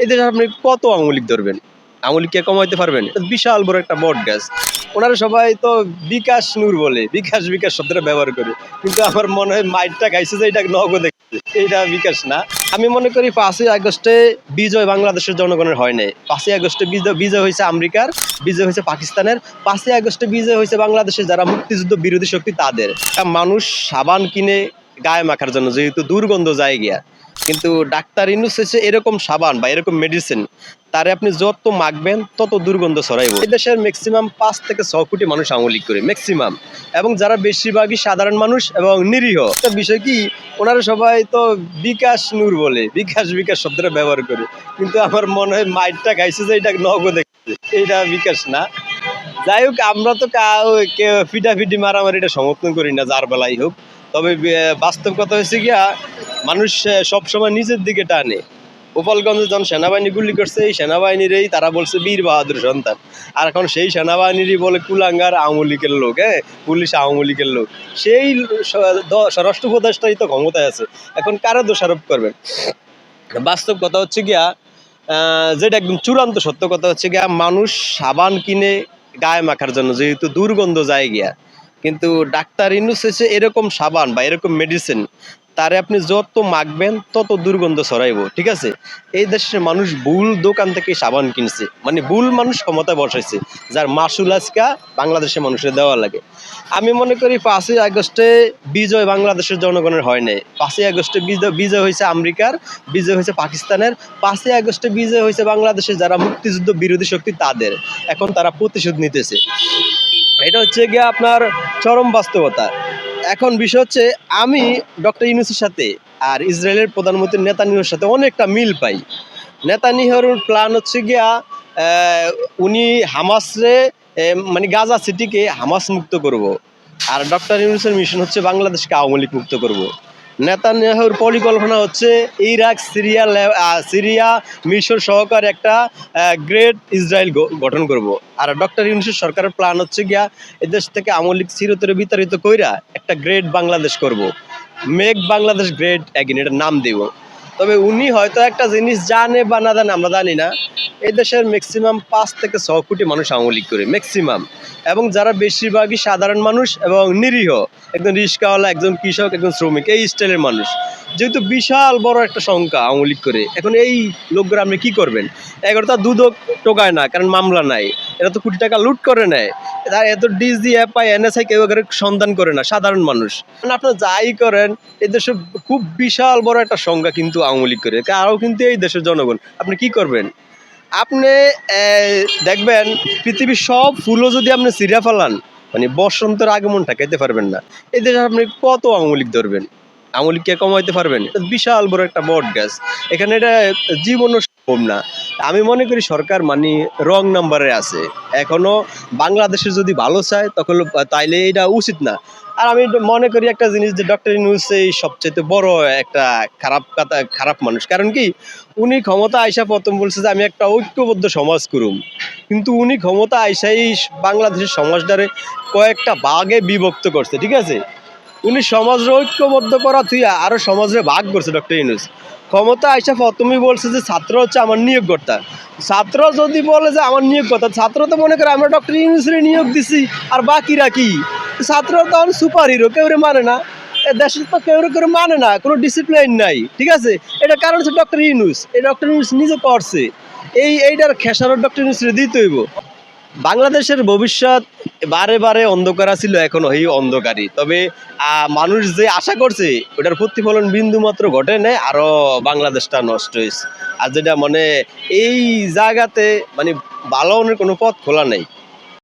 এই দেশে আপনি কত আঙুলিক ধরবেন? আঙুলিকে কমাইতে পারবেন? বিশাল বড় একটা বট গ্যাস ওনারা সবাই তো বিকাশ নূর বলে, বিকাশ বিকাশ শব্দটা ব্যবহার করে। কিন্তু আমার মনে হয় মাইটটা গাইছে যে এটা নগদে এইটা বিকাশ না। আমি মনে করি পাঁচই আগস্টে বিজয় বাংলাদেশের জনগণের হয় নাই। পাঁচই আগস্টে বিজয় বিজয় হয়েছে আমেরিকার, বিজয় হয়েছে পাকিস্তানের। পাঁচই আগস্টে বিজয় হয়েছে বাংলাদেশের যারা মুক্তিযুদ্ধ বিরোধী শক্তি তাদের। মানুষ সাবান কিনে গায়ে মাখার জন্য যেহেতু দুর্গন্ধ যায় গিয়া কিন্তু ডাক্তার ইনুস হচ্ছে এরকম সাবান বা এরকম মেডিসিন তারে আপনি যত মাখবেন, তত দুর্গন্ধ ছড়াইব। এই দেশের ম্যাক্সিমাম পাঁচ থেকে ছ কোটি মানুষ আঙুলিক করে ম্যাক্সিমাম এবং যারা বেশিরভাগই সাধারণ মানুষ এবং নিরীহ। একটা বিষয় কি, ওনারা সবাই তো বিকাশ নূর বলে, বিকাশ বিকাশ শব্দটা ব্যবহার করে। কিন্তু আমার মনে হয় মাইটটা গাইছে যে এটা নগদে এইটা বিকাশ না। যাই হোক, আমরা তো কা- ওই কে- ফিটাফিটি মারামারি এটা সমর্থন করি না, যার বেলাই হোক। তবে বাস্তব কথা হয়েছে গিয়া মানুষ সবসময় নিজের দিকে টানে। গোপালগঞ্জে যখন সেনাবাহিনী গুলি করছে, এই সেনাবাহিনীরই তারা বলছে বীর বাহাদুর সন্তান। আর এখন সেই সেনাবাহিনীরই বলে কুলাঙ্গার আওয়ামী লীগের লোক হ্যাঁ? পুলিশ আওয়ামী লীগের লোক। সেই স্বরাষ্ট্র উপদেষ্টাই তো ক্ষমতায় আছে। এখন কারা দোষারোপ করবেন বাস্তব কথা হচ্ছে গিয়া যেটা একদম চূড়ান্ত সত্য কথা হচ্ছে গিয়া, মানুষ সাবান কিনে গায়ে মাখার জন্য, যেহেতু দুর্গন্ধ যায় গিয়া। কিন্তু ডাক্তার ইনুস এরকম সাবান বা এরকম মেডিসিন তারে আপনি যত মাখবেন, তত দুর্গন্ধ ছড়াইব, ঠিক আছে? এই দেশের মানুষ ভুল দোকান থেকে সাবান কিনছে মানে ভুল মানুষ ক্ষমতায় বসাইছে, যার মাসুল আজকা বাংলাদেশের মানুষের দেওয়া লাগে। আমি মনে করি পাঁচই আগস্টে বিজয় বাংলাদেশের জনগণের হয় নাই। পাঁচই আগস্টে বিজয় বিজয় হয়েছে আমেরিকার, বিজয় হয়েছে পাকিস্তানের। পাঁচই আগস্টে বিজয় হয়েছে বাংলাদেশের যারা মুক্তিযুদ্ধ বিরোধী শক্তি তাদের। এখন তারা প্রতিশোধ নিতেছে। এটা হচ্ছে গিয়ে আপনার চরম বাস্তবতা। এখন বিষয় হচ্ছে, আমি ডক্টর ইউনুসের সাথে আর ইসরায়েলের প্রধানমন্ত্রী নেতানিহর সাথে অনেকটা মিল পাই। নেতানিহরুর প্ল্যান হচ্ছে গিয়া উনি হামাসরে মানে গাজা সিটিকে হামাস মুক্ত করব। আর ডক্টর ইউনুসের মিশন হচ্ছে বাংলাদেশকে আওয়ামী লীগ মুক্ত করব। নেতানিয়াহুর পরিকল্পনা হচ্ছে ইরাক, সিরিয়া সিরিয়া মিশর সহকার একটা গ্রেট ইসরায়েল গঠন করব। আর ডক্টর ইউনুসের সরকারের প্ল্যান হচ্ছে গিয়া এদেশ থেকে আমলিক চিরতরে বিতাড়িত কইরা একটা গ্রেট বাংলাদেশ করব। মেক বাংলাদেশ গ্রেট অ্যাগেন এটার নাম দেব। তবে উনি হয়তো একটা জিনিস জানে বা না জানে, আমরা জানি না। এই দেশের ম্যাক্সিমাম পাঁচ থেকে ছ কোটি মানুষ আওয়ামী লীগ করে ম্যাক্সিমাম এবং যারা বেশিরভাগই সাধারণ মানুষ এবং নিরীহ, একজন রিক্সাওয়ালা একজন কৃষক, একজন শ্রমিক, এই স্টাইলের মানুষ। যেহেতু বিশাল বড় একটা সংখ্যা আওয়ামী করে, এখন এই লোকগুলো আপনি কি করবেন? এগারোটা দুদক টোকায় না, কারণ মামলা নাই। এরা তো কোটি টাকা লুট করে নেয়। এত ডিজি, এফআই, এনএসআই কেউ এখানে সন্ধান করে না, সাধারণ মানুষ। মানে আপনার যাই করেন, এই দেশে খুব বিশাল বড় একটা সংখ্যা কিন্তু আওয়ামী লীগ করে। আরও কিন্তু এই দেশের জনগণ। আপনি কি করবেন? আপনি দেখবেন, পৃথিবীর সব ফুলও যদি আপনি সিরিয়া ফেলান মানে বসন্তের আগমন ঠেকাইতে পারবেন না। এই দেশে আপনি কত আওয়ামী লীগ ধরবেন? আওয়ামী লীগকে কমাইতে পারবেন? বিশাল বড় একটা বট গ্যাস এখানে এটা জীবনও সম্ভব না। আমি মনে করি সরকার মানে রং নাম্বারে আছে। এখনও বাংলাদেশে যদি ভালো চায়, তখন তাইলে এটা উচিত না। আর আমি মনে করি একটা জিনিস যে ডক্টর ইউনুস এই সবচেয়ে বড় একটা খারাপ কথা, খারাপ মানুষ। কারণ কি? উনি ক্ষমতা আইসা প্রথম বলছে যে, আমি একটা ঐক্যবদ্ধ সমাজ করুম। কিন্তু উনি ক্ষমতা আইসাই বাংলাদেশের সমাজটারে কয়েকটা ভাগে বিভক্ত করছে, ঠিক আছে? উনি সমাজের ঐক্যবদ্ধ করা তুই আরও সমাজে ভাগ করছে, ডক্টর ইউনুস। ক্ষমতা আইসা প্রথমেই বলছে যে ছাত্র হচ্ছে আমার নিয়োগকর্তা। ছাত্র যদি বলে যে আমার নিয়োগকর্তা, ছাত্র তো মনে করে আমরা ডক্টর ইউনুসের নিয়োগ দিছি, আর বাকিরা কি? ছাত্র তখন সুপার হিরো কেউ মানে না। দেশের তো কেউ কেউ মানে না, কোনো ডিসিপ্লিন নাই, ঠিক আছে? এটা কারণ হচ্ছে ডক্টর ইউনুস, এই ডক্টর ইউনুস নিজে করছে। এই, এইটার খেসারত ডক্টর ইউনুসের দিতে হইব বাংলাদেশের ভবিষ্যৎ বারে বারে অন্ধকার ছিল এখন এই অন্ধকারই। তবে মানুষ যে আশা করছে, ওটার প্রতিফলন বিন্দু মাত্র ঘটে নেয় আরও বাংলাদেশটা নষ্ট হয়েছে। আর যেটা মানে এই জায়গাতে মানে ভালো কোনো পথ খোলা নেই।